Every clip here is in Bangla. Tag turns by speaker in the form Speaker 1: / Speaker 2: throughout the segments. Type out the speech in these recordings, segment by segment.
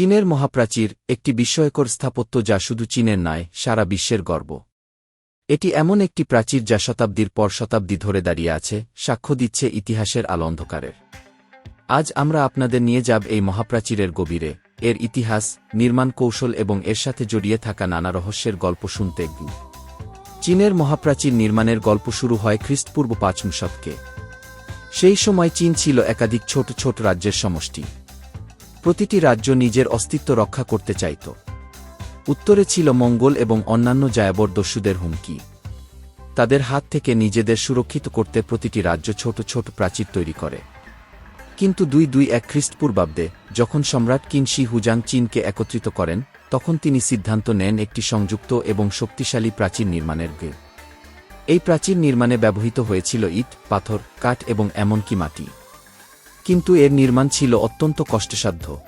Speaker 1: চীনের মহাপ্রাচীর একটি বিস্ময়কর স্থাপত্য যা শুধু চীনের নয়, সারা বিশ্বের গর্ব। এটি এমন একটি প্রাচীর যা শতাব্দীর পর শতাব্দী ধরে দাঁড়িয়ে আছে, সাক্ষ্য দিচ্ছে ইতিহাসের আলো অন্ধকারের। আজ আমরা আপনাদের নিয়ে যাব এই মহাপ্রাচীরের গভীরে। এর ইতিহাস, নির্মাণ কৌশল এবং এর সাথে জড়িয়ে থাকা নানা রহস্যের গল্প শুনতে গু চীনের মহাপ্রাচীর নির্মাণের গল্প শুরু হয় খ্রিস্টপূর্ব পাঁচম শতকে। সেই সময় চীন ছিল একাধিক ছোট ছোট রাজ্যের সমষ্টি। প্রতিটি রাজ্য নিজের অস্তিত্ব রক্ষা করতে চাইত। উত্তরে ছিল মঙ্গল এবং অন্যান্য জায়াবর দস্যুদের হুমকি। তাদের হাত থেকে নিজেদের সুরক্ষিত করতে প্রতিটি রাজ্য ছোট ছোট প্রাচীর তৈরি করে। কিন্তু দুই দুই এক খ্রিস্টপূর্বাব্দে, যখন সম্রাট কিনশি হুজাং চীনকে একত্রিত করেন, তখন তিনি সিদ্ধান্ত নেন একটি সংযুক্ত এবং শক্তিশালী প্রাচীর নির্মাণের গে। এই প্রাচীর নির্মাণে ব্যবহৃত হয়েছিল ইট, পাথর, কাঠ এবং এমনকি মাটি। কিন্তু এর নির্মাণ ছিল অত্যন্ত কষ্টসাধ্য।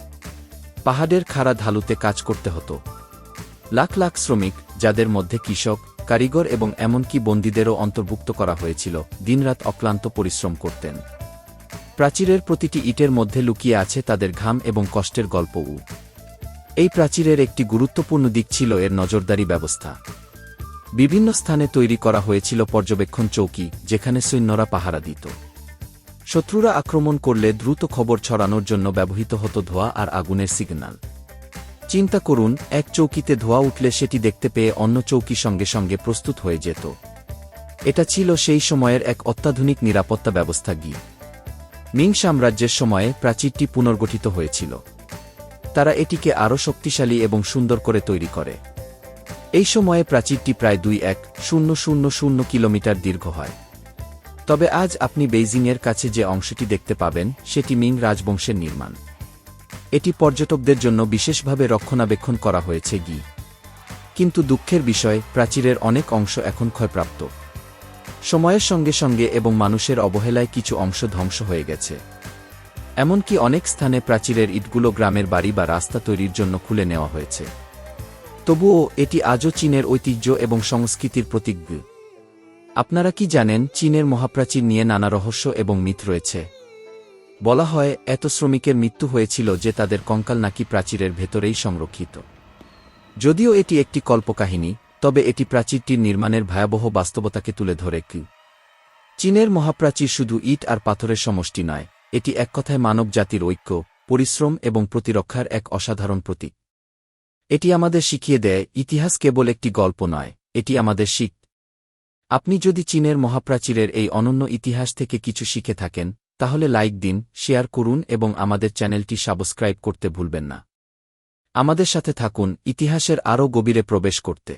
Speaker 1: পাহাড়ের খাড়া ঢালুতে কাজ করতে হতো। লাখ লাখ শ্রমিক, যাদের মধ্যে কৃষক, কারিগর এবং এমনকি বন্দীদেরও অন্তর্ভুক্ত করা হয়েছিল, দিনরাত অক্লান্ত পরিশ্রম করতেন। প্রাচীরের প্রতিটি ইটের মধ্যে লুকিয়ে আছে তাদের ঘাম এবং কষ্টের গল্পও। এই প্রাচীরের একটি গুরুত্বপূর্ণ দিক ছিল এর নজরদারি ব্যবস্থা। বিভিন্ন স্থানে তৈরি করা হয়েছিল পর্যবেক্ষণ চৌকি, যেখানে সৈন্যরা পাহারা দিত। শত্রুরা আক্রমণ করলে দ্রুত খবর ছড়ানোর জন্য ব্যবহৃত হতো ধোঁয়া আর আগুনের সিগন্যাল। চিন্তা করুন, এক চৌকিতে ধোঁয়া উঠলে সেটি দেখতে পেয়ে অন্য চৌকি সঙ্গে সঙ্গে প্রস্তুত হয়ে যেত। এটা ছিল সেই সময়ের এক অত্যাধুনিক নিরাপত্তা ব্যবস্থা গি মিং সাম্রাজ্যের সময়ে প্রাচীরটি পুনর্গঠিত হয়েছিল। তারা এটিকে আরও শক্তিশালী এবং সুন্দর করে তৈরি করে। এই সময়ে প্রাচীরটি প্রায় দুই এক, শূন্য শূন্য শূন্য কিলোমিটার দীর্ঘ হয়। তবে আজ আপনি বেইজিংয়ের কাছে যে অংশটি দেখতে পাবেন, সেটি মিং রাজবংশের নির্মাণ। এটি পর্যটকদের জন্য বিশেষভাবে রক্ষণাবেক্ষণ করা হয়েছে গি। কিন্তু দুঃখের বিষয়, প্রাচীরের অনেক অংশ এখন ক্ষয়প্রাপ্ত। সময়ের সঙ্গে সঙ্গে এবং মানুষের অবহেলায় কিছু অংশ ধ্বংস হয়ে গেছে। এমনকি অনেক স্থানে প্রাচীরের ইটগুলো গ্রামের বাড়ি বা রাস্তা তৈরির জন্য খুলে নেওয়া হয়েছে। তবুও এটি আজও চীনের ঐতিহ্য এবং সংস্কৃতির প্রতীক আপনারা কি জানেন চীনের মহাপ্রাচীর নিয়ে নানা রহস্য এবং মিথ রয়েছে? বলা হয়, এত শ্রমিকের মৃত্যু হয়েছিল যে তাদের কঙ্কাল নাকি প্রাচীরের ভেতরেই সংরক্ষিত। যদিও এটি একটি কল্পকাহিনী, তবে এটি প্রাচীরটির নির্মাণের ভয়াবহ বাস্তবতাকে তুলে ধরে কি? চীনের মহাপ্রাচীর শুধু ইট আর পাথরের সমষ্টি নয়, এটি এক কথায় মানব জাতির ঐক্য, পরিশ্রম এবং প্রতিরক্ষার এক অসাধারণ প্রতীক। এটি আমাদের শিখিয়ে দেয়, ইতিহাস কেবল একটি গল্প নয়, এটি আমাদের শিখ আপনি যদি চীনের মহাপ্রাচীরের এই অনন্য ইতিহাস থেকে কিছু শিখে থাকেন, তাহলে লাইক দিন, শেয়ার করুন এবং আমাদের চ্যানেলটি সাবস্ক্রাইব করতে ভুলবেন না। আমাদের সাথে থাকুন, ইতিহাসের আরও গভীরে প্রবেশ করতে।